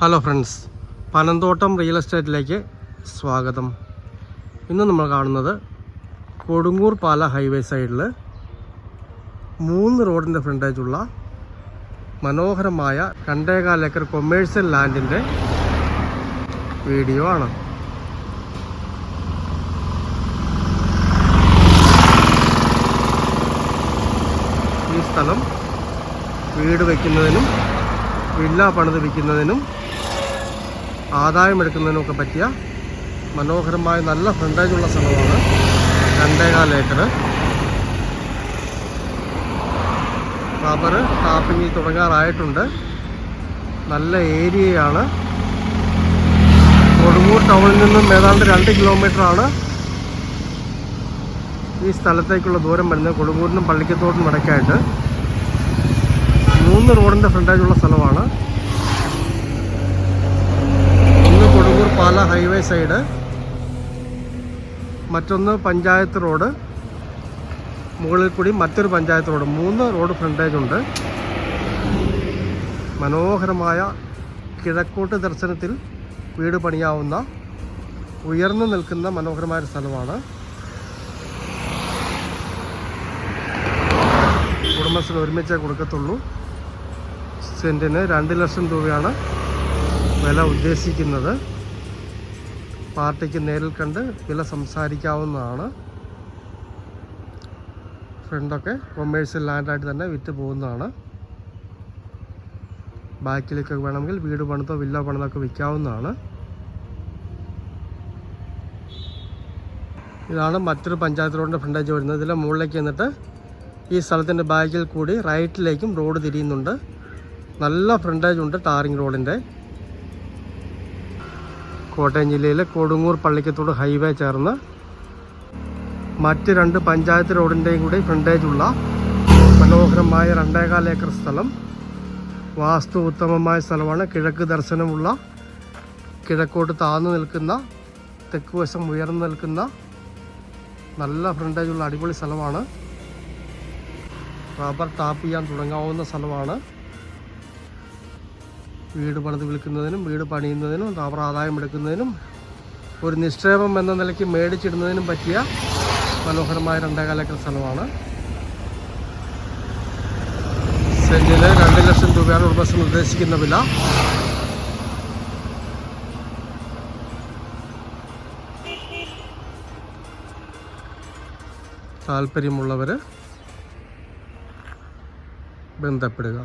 Hello friends Panamthottam real എസ്റ്റേറ്റിലേക്ക് സ്വാഗതം. ഇന്ന് നമ്മൾ കാണുന്നത് കൊടുങ്ങൂർ പാല ഹൈവേ സൈഡിൽ മൂന്ന് റോഡിന്റെ ഫ്രണ്ടേജുള്ള മനോഹരമായ രണ്ടേകാൽ ഏക്കർ കൊമേഴ്സ്യൽ ലാൻഡിന്റെ വീഡിയോ ആണ്. ഈ സ്ഥലം വീട് വയ്ക്കുന്നതിനും വില്ല പണിത് വിൽക്കുന്നതിനും ആദായമെടുക്കുന്നതിനും ഒക്കെ പറ്റിയ മനോഹരമായ നല്ല ഫ്രണ്ടേജുള്ള സ്ഥലമാണ് രണ്ടേകാൽ ഏക്കർ റബ്ബർ ടാപ്പിംഗ് തുടങ്ങാറായിട്ടുണ്ട്. നല്ല ഏരിയയാണ്. കൊടുങ്ങൂർ ടൗണിൽ നിന്നും ഏതാണ്ട് രണ്ട് കിലോമീറ്ററാണ് ഈ സ്ഥലത്തേക്കുള്ള ദൂരം വരുന്നത്. കൊടുങ്ങൂരിനും പള്ളിക്കത്തോടിനും ഇടയ്ക്കായിട്ട് മൂന്ന് റോഡിന്റെ ഫ്രണ്ടേജുള്ള സ്ഥലമാണ് ഒന്ന് കൊടുങ്ങൂർ പാല ഹൈവേ സൈഡ്. മറ്റൊന്ന് പഞ്ചായത്ത് റോഡ്. മുകളിൽ കൂടി മറ്റൊരു പഞ്ചായത്ത് റോഡ്. മൂന്ന് റോഡ് ഫ്രണ്ടേജ് ഉണ്ട്. മനോഹരമായ കിഴക്കോട്ട് ദർശനത്തിൽ വീട് പണിയാവുന്ന ഉയർന്നു നിൽക്കുന്ന മനോഹരമായ സ്ഥലമാണ്. കുടുംബശ്രീ ഒരുമിച്ചേ കൊടുക്കത്തുള്ളൂ. സെന്റിന് രണ്ട് ലക്ഷം രൂപയാണ് വില ഉദ്ദേശിക്കുന്നത്. പാർട്ടിക്ക് നേരിൽ കണ്ട് വില സംസാരിക്കാവുന്നതാണ്. ഫ്രണ്ടൊക്കെ കൊമേഴ്സ്യൽ ലാൻഡായിട്ട് തന്നെ വിറ്റ് പോകുന്നതാണ്. ബാക്കിലേക്ക് വേണമെങ്കിൽ വീട് പണിതോ വില്ല പണിതൊക്കെ വിൽക്കാവുന്നതാണ്. ഇതാണ് മറ്റൊരു പഞ്ചായത്ത് റോഡിന്റെ ഫ്രണ്ടേജ് വരുന്നത്. ഇതിലെ മുകളിലേക്ക് എന്നിട്ട് ഈ സ്ഥലത്തിന്റെ ബാക്കിൽ കൂടി റൈറ്റിലേക്കും റോഡ് തിരിയുന്നുണ്ട്. നല്ല ഫ്രണ്ടേജ് ഉണ്ട് ടാറിങ് റോഡിന്റെ കോട്ടയം ജില്ലയിലെ കൊടുങ്ങൂർ പള്ളിക്കത്തോട് ഹൈവേ ചേർന്ന് മറ്റ് രണ്ട് പഞ്ചായത്ത് റോഡിന്റെയും കൂടി ഫ്രണ്ടേജ് ഉള്ള മനോഹരമായ രണ്ടേകാൽ ഏക്കർ സ്ഥലം. വാസ്തു ഉത്തമമായ സ്ഥലമാണ്. കിഴക്ക് ദർശനമുള്ള കിഴക്കോട്ട് താഴ്ന്നു നിൽക്കുന്ന തെക്ക് വശം ഉയർന്നു നിൽക്കുന്ന നല്ല ഫ്രണ്ടേജുള്ള അടിപൊളി സ്ഥലമാണ്. റബ്ബർ ടാപ്പ് ചെയ്യാൻ തുടങ്ങാവുന്ന സ്ഥലമാണ്. വീട് പണിത് വിൽക്കുന്നതിനും വീട് പണിയുന്നതിനും റബ്ബർ ആദായം എടുക്കുന്നതിനും ഒരു നിക്ഷേപം എന്ന നിലയ്ക്ക് മേടിച്ചിടുന്നതിനും പറ്റിയ മനോഹരമായ രണ്ടേകാൽ ഏക്കർ സ്ഥലമാണ്. സെന്റിന് രണ്ട് ലക്ഷം രൂപയാണ് ഉടമസ്ഥൻ നിർദ്ദേശിക്കുന്ന വില. താല്പര്യമുള്ളവർ ബന്ധപ്പെടുക.